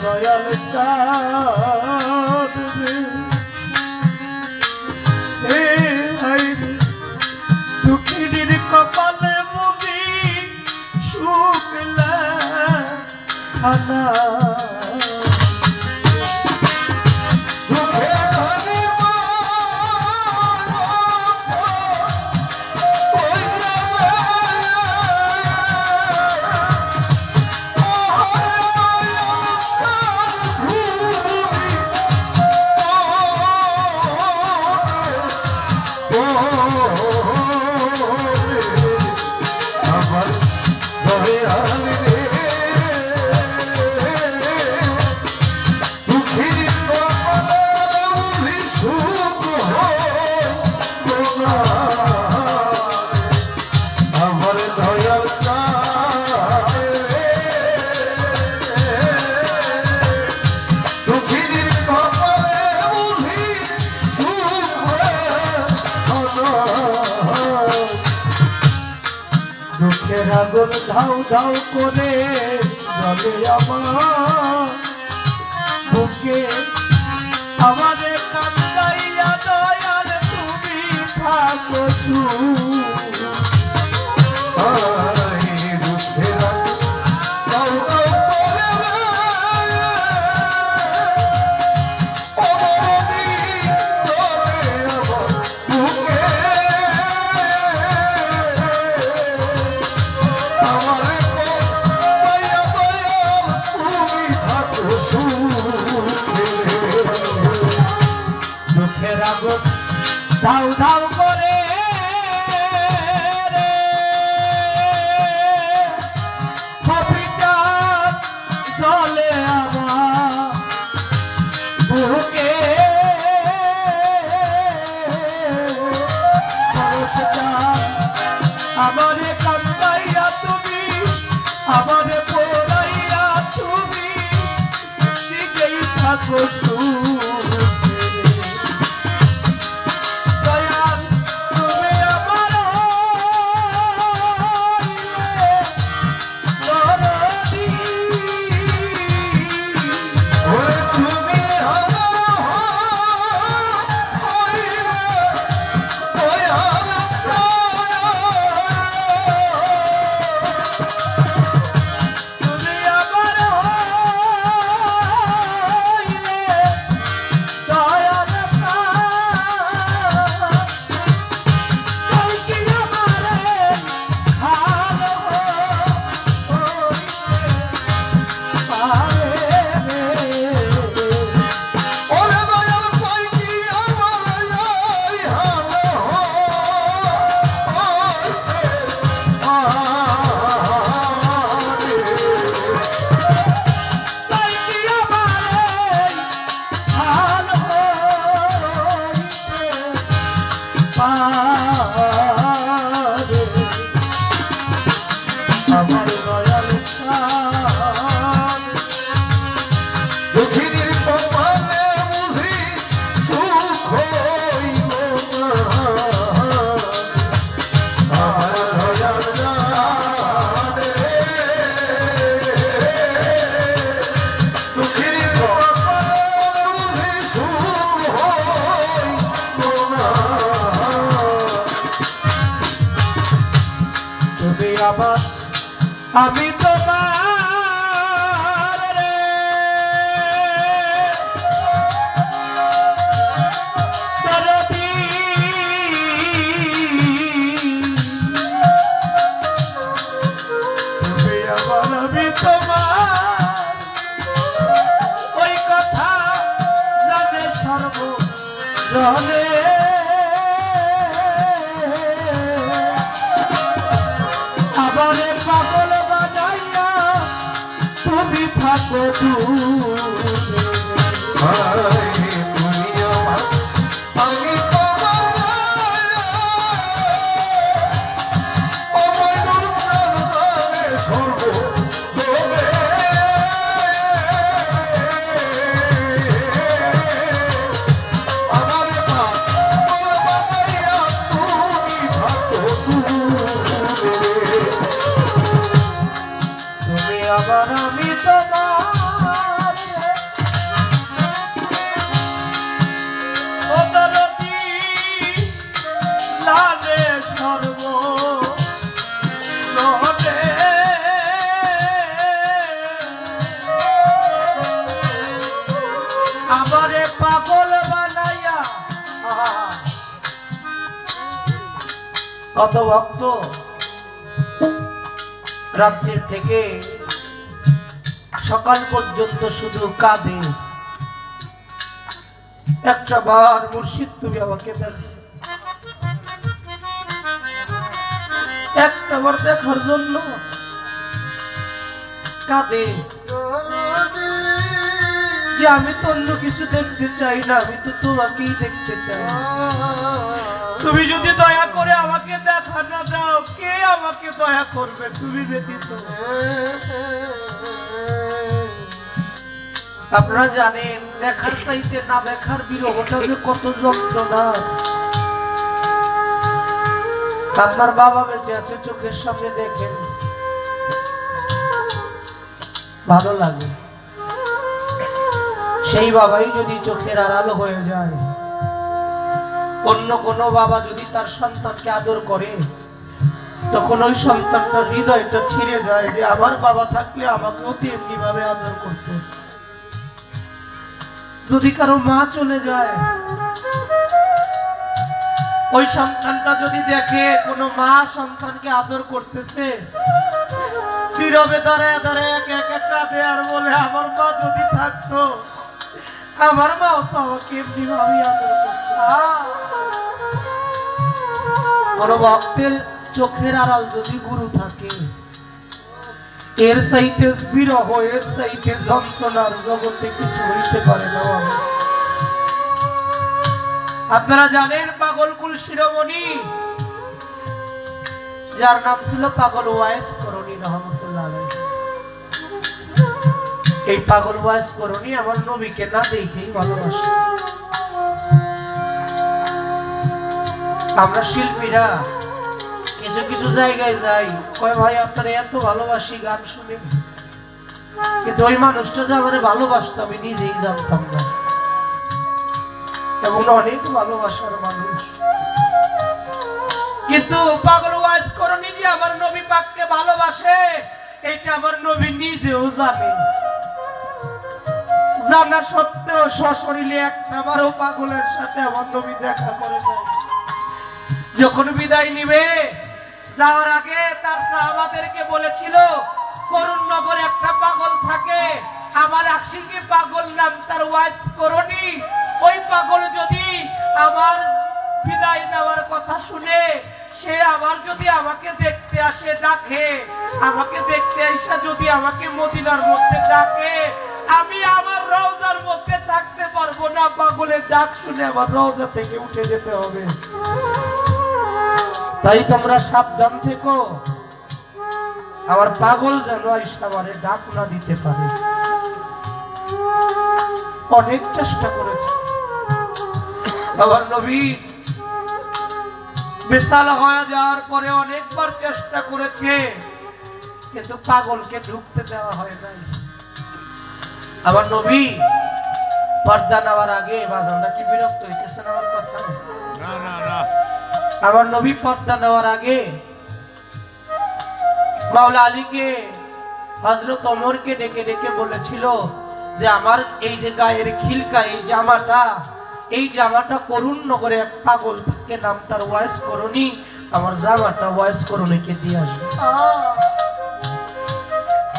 দয়াল দুঃখিনীর কপালে মুভি শুকলা খানা সাগর ধাউ ধাউ করে জলে আমার বুকে। কান্দাইয়া দয়াল তুমি থাকো দুঃখের আগত দাও দাও Amém. থাকো তুমি। কত ভক্ত রাত্রির থেকে সকাল পর্যন্ত শুধু কাঁদে। একটা বার মুর্শিদ, তুমি আমাকে দেখো। একটা বার দেখার জন্য কাঁদে। যে আমি তো অন্য কিছু দেখতে চাই না, আমি তো তোমাকেই দেখতে চাই। তুমি যদি দয়া করে আমাকে দেখা না দাও, কে আমাকে দয়া করবে তুমি ব্যতীত? আপনারা জানেন, দেখার চাইতে না দেখার বিরহটা যে কত যন্ত্রণা। আপনার বাবা বেঁচে আছে, চোখের সামনে দেখেন। ভালো লাগে। সেই বাবাই যদি চোখের আড়াল হয়ে যায় অন্য কোনো বাবা যদি তার সন্তানকে আদর করে, তখন ওই সন্তানটার হৃদয়টা ছিঁড়ে যায় যে আমার বাবা থাকলে আমাকেও তেমনি ভাবে আদর করতো। যদি কারও মা চলে যায়, ওই সন্তানটা যদি দেখে কোনো মা সন্তানকে আদর করতেছে, নীরবে দাঁড়ায় দাঁড়ায় এক এক কাঁদে আর বলে, আমার মা যদি থাকতো, আমার মাও তো আমাকে এমনি ভাবে আদর করতো। কোন ভক্তের চোখের আড়াল যদি গুরু থাকে, এর চাইতে বিরহ, এর চাইতে যন্ত্রণার জগতে কিছু হইতে পারে না। আপনারা জানেন পাগলকুল শিরোমণি? যার নাম ছিল পাগল ওয়াইস করণী রহমতুল্লাহ এই পাগল ওয়াইস করণী আমার নবীকে না দেখেই ভালোবাসে। আমরা শিল্পীরা কিছু কিছু জায়গায় যাই। কয় ভাই, আপনারা এত ভালোবাসি গান শুনে। কিন্তু ওই মানুষটা যে আমার ভালোবাসতো, আমি নিজেই জানতাম না। এবং অনেক ভালোবাসার মানুষ। কিন্তু পাগল ওয়াইজ করনি যে আমার নবী পাককে ভালোবাসে। এটা আমার নবী নিজেও জানে। জানা সত্ত্বেও সশরীরে একটা বারও পাগলের সাথে আমার নবী দেখা করে নাই। যখন বিদায় নিবে, যাওয়ার আগে তার সাহাবাদেরকে বলেছিল, করুণ নগরে একটা পাগল থাকে, আমার আশিকি পাগল নাম তার ওয়াইস করনি। ওই পাগল যদি আমার বিদায় নেওয়ার কথা শুনে, সে আবার যদি আমাকে দেখতে আসে, ডাকে, আমাকে দেখতে আইসা যদি আমাকে মদিনার মধ্যে ডাকে, আমি আমার রওজার মধ্যে থাকতে পারব না। পাগলের ডাক শুনে আমার রওজা থেকে উঠে যেতে হবে। তাই তোমরা সাবধান থেকো। আমার পাগল যেন আইসাবারে ডাক না দিতে পারে। অনেক চেষ্টা করেছে। আমার নবী বিশাল হয়ে যাওয়ার পরে অনেকবার চেষ্টা করেছে, কিন্তু পাগলকে ঢুকতে দেওয়া হয় নাই। আমার নবী পর্দা নেওয়ার আগে বাজানরা কি বিরক্ত হইতেছেন আমার কথা? না না না। আমার নবী পর্দা নেওয়ার আগে মাওলা আলীকে হজরত অমরকে ডেকে ডেকে বলেছিল যে, আমার এই যে গায়ের খিলকা, এই জামাটা এই জামাটা করুণ নগরে এক পাগল থাকে, নাম তার ওয়াইস করণী আমার জামাটা ওয়াইস করণীকে দিয়ে আসবে।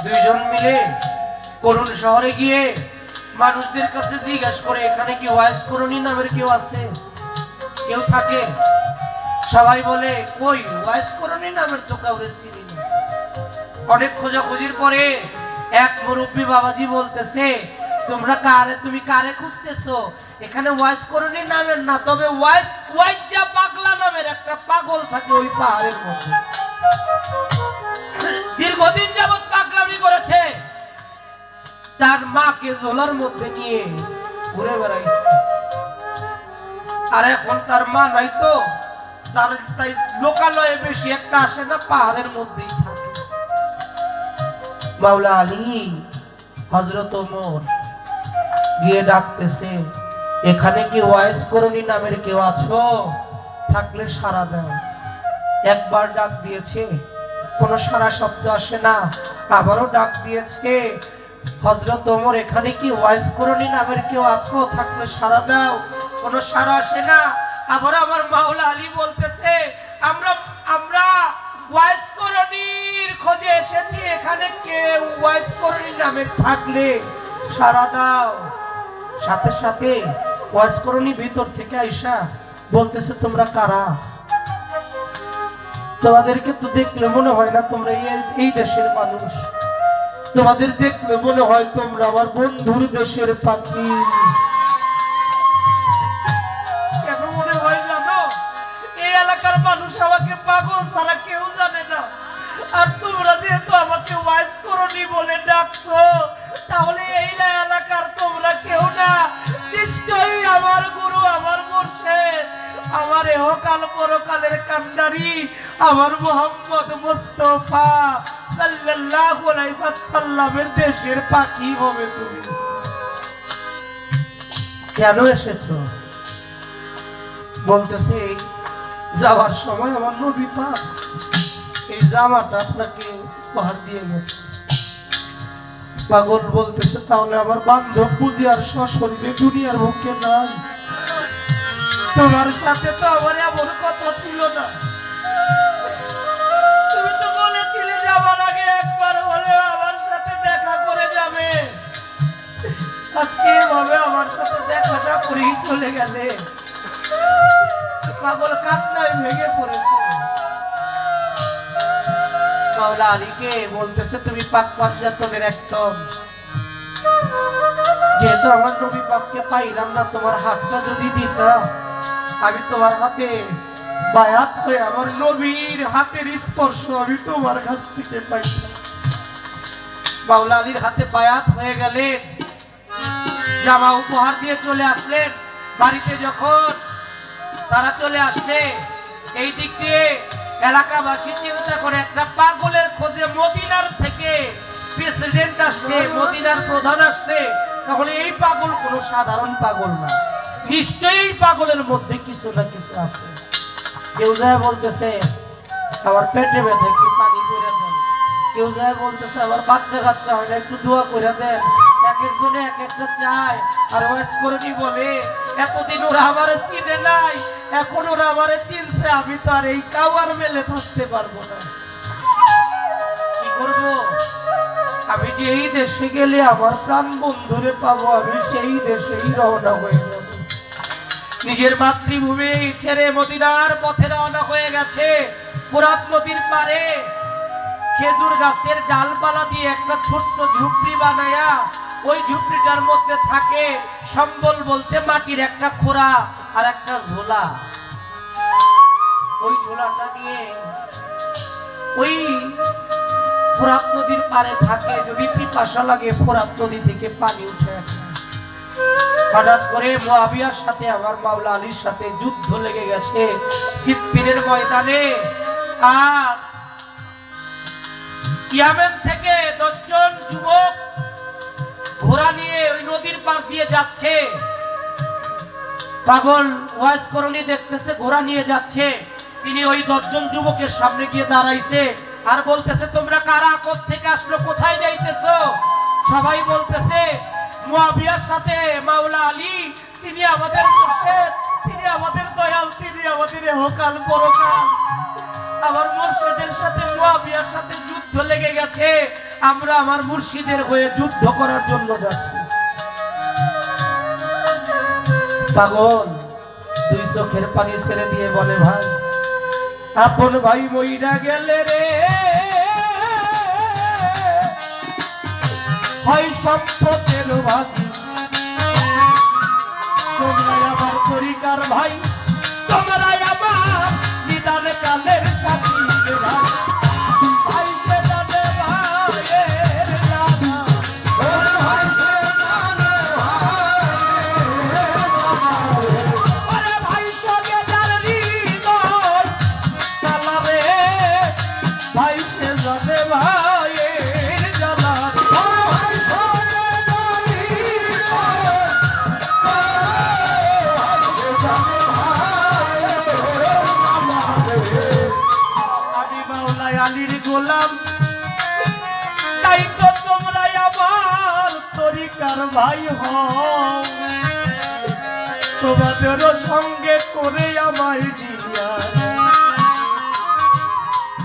দুইজন মিলে করুণ শহরে গিয়ে মানুষদের কাছে জিজ্ঞাসা করে, এখানে কি ওয়াইস করণী নামের কেউ আছে? কেউ থাকে। সবাই বলে, কই ওয়াইস করণী নামের তো কাউরে চিনি না? অনেক খোঁজাখুঁজির পরে এক মুরব্বী বাবাজি বলতেছে, তোমরা কারে, তুমি কারে খুঁজতেছো? এখানে ওয়াইস করণী নামের না, তবে ওয়াইস ওয়াইজা পাগলা নামের একটা পাগল থাকে ওই পাহাড়ের মধ্যে। দীর্ঘদিন যাবত পাগলামি করেছে। তার মাকে জোলার মধ্যে নিয়ে ঘুরে বেড়াইছে। আর এখন তার মা নাই তো। তার তাই লোকালয়ে বেশি একটা আসে না, পাহাড়ের মধ্যেই থাকে। মাওলা আলী হজরত ওমর গিয়ে ডাকতেছে, এখানে কি ওয়াইস নামের কেউ আছো? থাকলে সারা একবার ডাক দিয়েছে, কোনো সারা শব্দ আসে না। আবারও ডাক দিয়েছে হজরত ওমর, এখানে কি ওয়াইস করণী নামের কেউ আছো? থাকলে সারা দাও। কোনো সারা আসে না? আবার আমার মাওলা আলী বলতেছে, আমরা আমরা ওয়াইস খোঁজে এসেছি, এখানে কেউ ওয়াইস করণী নামে থাকলে সারা দাও। সাথে সাথে ওয়াইস করণী ভিতর থেকে আইসা বলতেছে, তোমরা কারা? তোমাদেরকে তো দেখলে মনে হয় না তোমরা এই দেশের মানুষ। তোমাদের দেখলে মনে হয় তোমরা আমার বন্ধুর দেশের পাখি। পাগল ছাড়া কেউ জানে না। আর তোমরা যেহেতু আমাকে ওয়াইস করনি বলে ডাকছো, তাহলে এই এলাকার তোমরা কেউ না। নিশ্চয়ই আমার গুরু আমার মুর্শেদ, আমার এহকাল পরকালের কান্ডারি, আমার মোহাম্মদ মুস্তফা সাল্লাল্লাহু আলাইহি ওয়াসাল্লামের দেশের পাখি হবে তুমি। কেন এসেছ? বলতেছে যাওয়ার সময় আমার নবী পাক এই জামাটা আপনাকে উপহার দিয়ে গেছে। পাগল বলতেছে, তাহলে আমার বান্ধব বুঝি আর সশরীরে দুনিয়ার মুখে নাই। তোমার সাথে তো আমার এমন কথা ছিল না। তুমি তো বলেছিলে যাবার আগে একবার হলেও আমার সাথে দেখা করে যাবে। আজকে এভাবে আমার সাথে দেখাটা করেই চলে গেলে। পাগল কান্নায় ভেঙে পড়েছে। মাওলা আলীকে বলতেছে, তুমি পাক একদম। যেহেতু আমার নবী পাককে পাইলাম না, তোমার হাতটা যদি আমি তোমার হাতে বায়াত হয়ে আমার নবীর হাতের স্পর্শ আমি তোমার কাছ থেকে মাওলা আলীর হাতে বায়াত হয়ে গেলেন, জামা উপহার দিয়ে চলে আসলেন। বাড়িতে যখন তারা চলে আসছে। এই দিক দিয়ে এলাকাবাসী চিন্তা করে একটা পাগলের খোঁজে মদিনার থেকে প্রেসিডেন্ট আসছে মদিনার প্রধান আসছে। তাহলে এই পাগল কোনো সাধারণ পাগল না। নিশ্চয়ই পাগলের মধ্যে কিছু না কিছু আছে। কেউ যায় বলতেছে আমার পেটে ব্যথা একটু পানি করে দেন। কেউ যায় বলতেছে আমার বাচ্চা কাচ্চা হয় না একটু দোয়া করে দেন। এক একজনে এক একটা চায় আর ওয়াইস করে বলে এতদিন ওরা আমারে চিনে নাই এখন ওরা আমারে চিনছে, আমি তো আর এই কাওয়ার মেলে থাকতে পারব না। কি করব? আমি যে এই দেশে গেলে আমার প্রাণ বন্ধুরে পাবো, আমি সেই দেশেই রওনা হয়ে যাব। নিজের মাতৃভূমি ছেড়ে মদিনার পথে রওনা হয়ে গেছে। ফোরাত নদীর পারে খেজুর গাছের ডালপালা দিয়ে একটা ছোট্ট ঝুপড়ি বানায়া ওই ঝুপড়িটার মধ্যে থাকে সম্বল বলতে মাটির একটা খোরা আর একটা ঝোলা। ওই ঝোলাটা নিয়ে ওই ফোরাত নদীর পারে থাকে, যদি পিপাসা লাগে ফোরাত নদী থেকে পানি উঠে। হঠাৎ করে মোয়াবিয়ার সাথে, আমার মাওলা আলীর সাথে যুদ্ধ লেগে গেছে সিপ্পিনের ময়দানে। আর ইয়ামেন থেকে দশজন যুবক ঘোড়া নিয়ে ওই নদীর পার দিয়ে যাচ্ছে। পাগল ওয়াজ করণী দেখতেছে, ঘোড়া নিয়ে যাচ্ছে। তিনি ওই দশজন যুবকের সামনে গিয়ে দাঁড়াইছে আর বলতেছে, তোমরা কারা? থেকে আসলো? কোথায় যাইতেছো? সবাই বলতেছে, মুয়াবিয়ার সাথে মাওলা আলী, তিনি আমাদের মুর্শেদ, তিনি আমাদের দয়াল, তিনি আমাদের হোকাল পরকাল। আমার মুর্শিদের সাথে, মুয়াবিয়ার সাথে যুদ্ধ লেগে গেছে। আমরা আমার মুর্শিদের হয়ে যুদ্ধ করার জন্য যাচ্ছি। পাগল দুই চোখের পানি ছেড়ে দিয়ে বলে, ভাই, আপন ভাই মইরা গেলে রে। হয় সম্পদের ভাগি তোমরা আমার পরিকার ভাই। ভাই হও তোমাদেরও সঙ্গে করে আমায়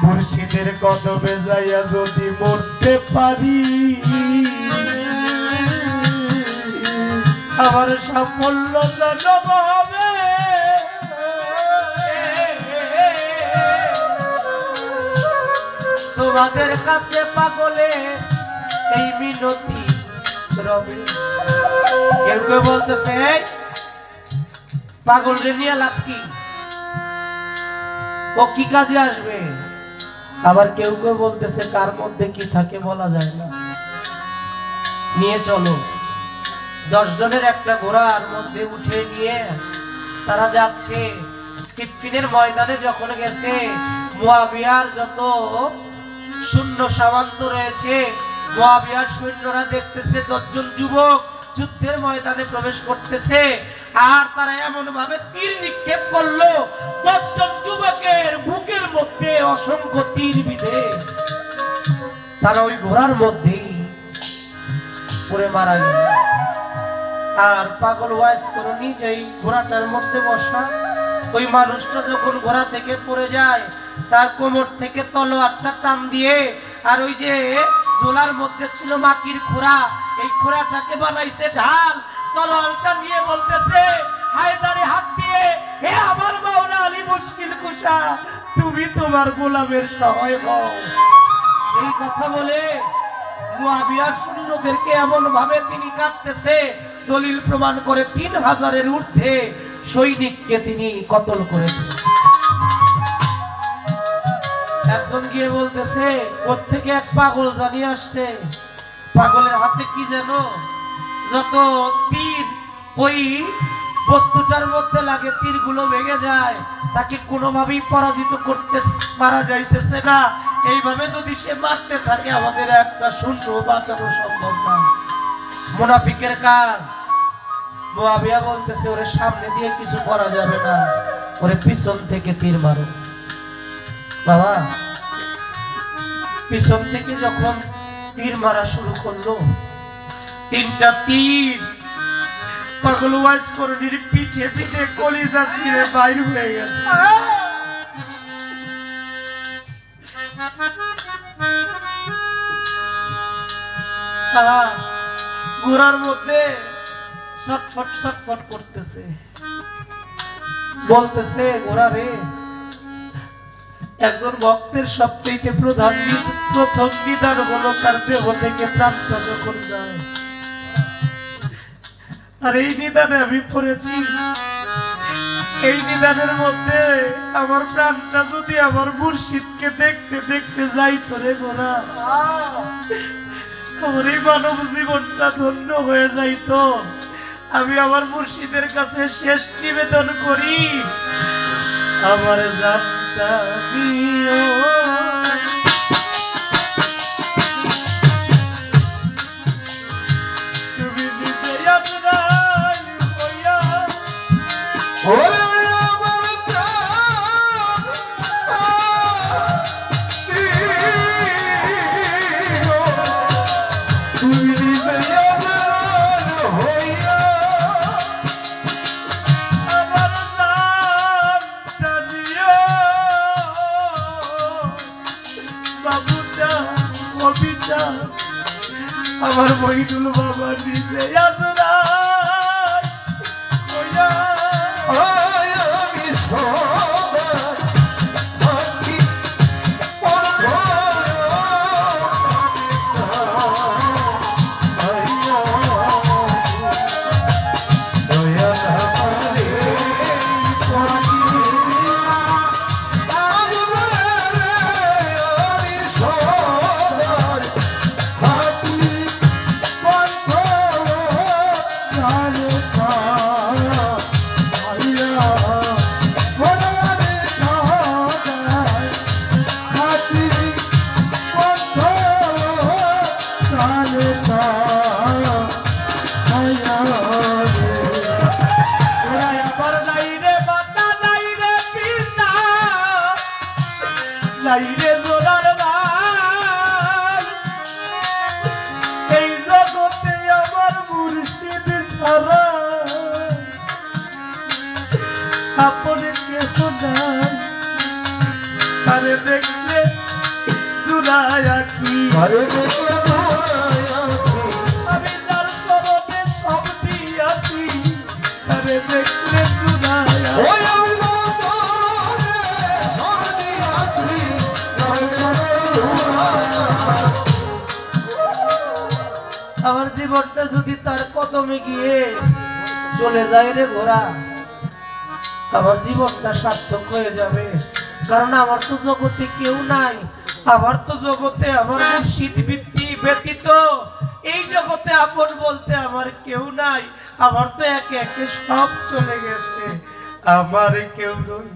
মুর্শিদের কদমে যাইয়া যদি মরতে পারি, আমার সাফল্য জন্ম হবে তোমাদের কাছে পাগলে এই মিনতি কেউ কেউ বলতেছে পাগল লাভ কি? ও কি কাজে আসবে? আবার কেউ কেউ বলতেছে, কার মধ্যে কি থাকে বলা যায় না। নিয়ে চলো। দশ জনের একটা ঘোড়ার মধ্যে উঠে নিয়ে তারা যাচ্ছে। সিফিনের ময়দানে যখন গেছে মুয়াবিয়ার যত শূন্য সামান্ত রয়েছে মুয়াবিয়ার সৈন্যরা দেখতেছে, দশজন যুবক যুদ্ধের ময়দানে প্রবেশ করতেছে, আর তারা এমন ভাবে তীর নিক্ষেপ করল, দশজন যুবকের বুকের মধ্যে অসংখ্য তীর বিধে। তারা ওই ঘোড়ার মধ্যেই পড়ে মারা গেল। আর পাগল ওয়াইস করে নিজেই ঘোড়াটার মধ্যে বসা। ওই মানুষটা যখন ঘোড়া থেকে পড়ে যায়, তার কোমর থেকে তলোয়ারটা টান দিয়ে, আর ওই যে জোলার মধ্যে ছিল মাটির খোড়া এই খোড়াটাকে বানাইছে ঢাল। তলোয়ারটা নিয়ে বলতেছে, হায়দারে হাত দিয়ে, হে আমার মাওলা আলী মুশকিল কুশা, তুমি তোমার গোলামের সহায় হও। এই কথা বলে মুয়াবিয়ার সৈন্যদেরকে এমন ভাবে তিনি কাটতেছে দলিল প্রমাণ করে তিন হাজারের ঊর্ধ্বে সৈনিককে তিনি কতল করেছেন একজন গিয়ে বলতেছে ওর থেকে এক পাগল জানিয়ে আসছে। পাগলের হাতে কি যেন যত তীর, ওই বস্তুটার মধ্যে লাগে তীরগুলো ভেঙে যায়। তাকে কোনোভাবেই পরাজিত করতে মারা যাইতেছে না। এইভাবে যদি সে মারতে থাকে, আমাদের একটা শূন্য বাঁচানো সম্ভব না। মুনাফিকের কাজ। মোয়াবিয়া বলতেছে, ওরে, সামনে দিয়ে কিছু করা যাবে না। ওরে, পিছন থেকে তীর মারো। বাবা পিছন থেকে যখন তীর মারা শুরু করল, তিনটা তীর পিঠে পিঠে কলিজা ছিঁড়ে বাইর হয়ে গেছে। ঘোড়ার মধ্যে ছটফট ছটফট করতেছে। বলতেছে, ঘোড়া রে একজন ভক্তের সবচেয়ে প্রধান প্রথম নিদান হলো তার দেহ থেকে প্রাণটা যখন যায়। আর এই নিদানে আমি পড়েছি, এই নিদানের মধ্যে আমার প্রাণটা যদি আমার মুর্শিদকে দেখতে দেখতে যাইতো রে গোরা আমার এই মানব জীবনটা ধন্য হয়ে যাইতো আমি আমার মুর্শিদের কাছে শেষ নিবেদন করি, আমার জানটা দিও নাই রে জোলার বাল এই জগতে আমার মুর্শিদ ছাড়া আপন কেহ নাই। তারে দেখলে জুড়ায় কি ঘরে দেখলে জীবনটা যদি তার কদমে গিয়ে চলে যায় রে ঘোড়া, আমার জীবনটা সার্থক হয়ে যাবে। কারণ আমার তো জগতে কেউ নাই, আমার তো জগতে আমার মুর্শিদ ভিত্তি ব্যতীত এই জগতে আপন বলতে আমার কেউ নাই, আমার তো একে একে সব চলে গেছে। আমার কেউ রইল